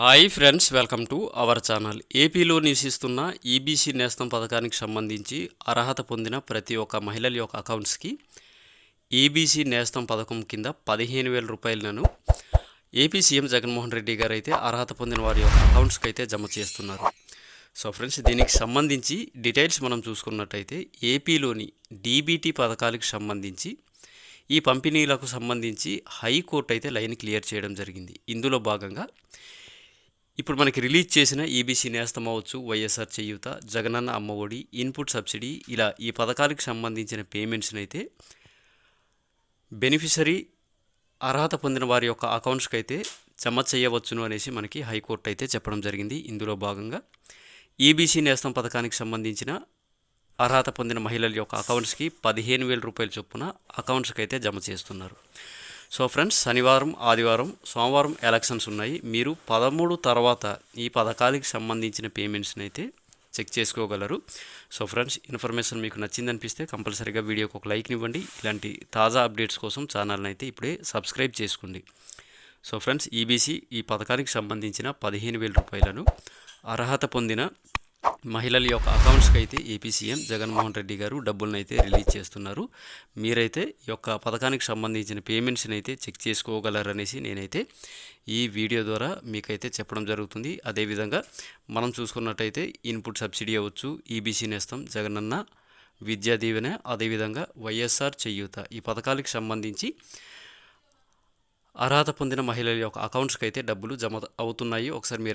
Hi friends welcome to our channel. ఏపీలో నివసిస్తున్న EBC నేస్తం పథకానికి సంబంధించి అర్హత పొందిన ప్రతి ఒక్క మహిళల యొక్క అకౌంట్స్కి ఈబీసీ నేస్తం పథకం కింద పదిహేను వేల రూపాయలను ఏపీ సీఎం జగన్మోహన్ రెడ్డి గారు అయితే అర్హత పొందిన వారి యొక్క అకౌంట్స్కి అయితే జమ చేస్తున్నారు. సో ఫ్రెండ్స్ దీనికి సంబంధించి డీటెయిల్స్ మనం చూసుకున్నట్టయితే ఏపీలోని డీబీటీ పథకాలకు సంబంధించి ఈ పంపిణీలకు సంబంధించి హైకోర్టు అయితే లైన్ క్లియర్ చేయడం జరిగింది. ఇందులో భాగంగా ఇప్పుడు మనకి రిలీజ్ చేసిన ఈబీసీ నేస్తం అవ్వచ్చు YSR Cheyutha Jagananna Ammavodi input subsidy ఇలా ఈ పథకాలకు సంబంధించిన పేమెంట్స్ని అయితే బెనిఫిషరీ అర్హత పొందిన వారి యొక్క అకౌంట్స్కి అయితే జమ చేయవచ్చును అనేసి మనకి హైకోర్టు అయితే చెప్పడం జరిగింది. ఇందులో భాగంగా ఈబీసీ నేస్తం పథకానికి సంబంధించిన అర్హత పొందిన మహిళల యొక్క అకౌంట్స్కి పదిహేను వేల రూపాయల చొప్పున అకౌంట్స్కి అయితే జమ చేస్తున్నారు. సో ఫ్రెండ్స్ శనివారం ఆదివారం సోమవారం ఎలక్షన్స్ ఉన్నాయి. మీరు పదమూడు తర్వాత ఈ పథకాలకి సంబంధించిన పేమెంట్స్ని అయితే చెక్ చేసుకోగలరు. సో ఫ్రెండ్స్ ఇన్ఫర్మేషన్ మీకు నచ్చిందనిపిస్తే కంపల్సరీగా వీడియోకి ఒక లైక్ ఇవ్వండి. ఇలాంటి తాజా అప్డేట్స్ కోసం ఛానల్ని అయితే ఇప్పుడే సబ్స్క్రైబ్ చేసుకోండి. సో ఫ్రెండ్స్ ఈబీసీ ఈ పథకానికి సంబంధించిన పదిహేను వేల రూపాయలను అర్హత పొందిన మహిళల యొక్క అకౌంట్స్కి అయితే ఏపీ సీఎం జగన్మోహన్ రెడ్డి గారు డబ్బులను అయితే రిలీజ్ చేస్తున్నారు. మీరైతే ఈ యొక్క పథకానికి సంబంధించిన పేమెంట్స్ని అయితే చెక్ చేసుకోగలరనేసి నేనైతే ఈ వీడియో ద్వారా మీకైతే చెప్పడం జరుగుతుంది. అదేవిధంగా మనం చూసుకున్నట్టయితే ఇన్పుట్ సబ్సిడీ అవ్వచ్చు ఈబీసీ నేస్తం జగనన్న విద్యా దీవెన అదేవిధంగా వైఎస్ఆర్ చేయూత. ఈ పథకాలకు సంబంధించి అర్హత పొందిన మహిళల యొక్క అకౌంట్స్కి అయితే డబ్బులు జమ అవుతున్నాయి. ఒకసారి మీరు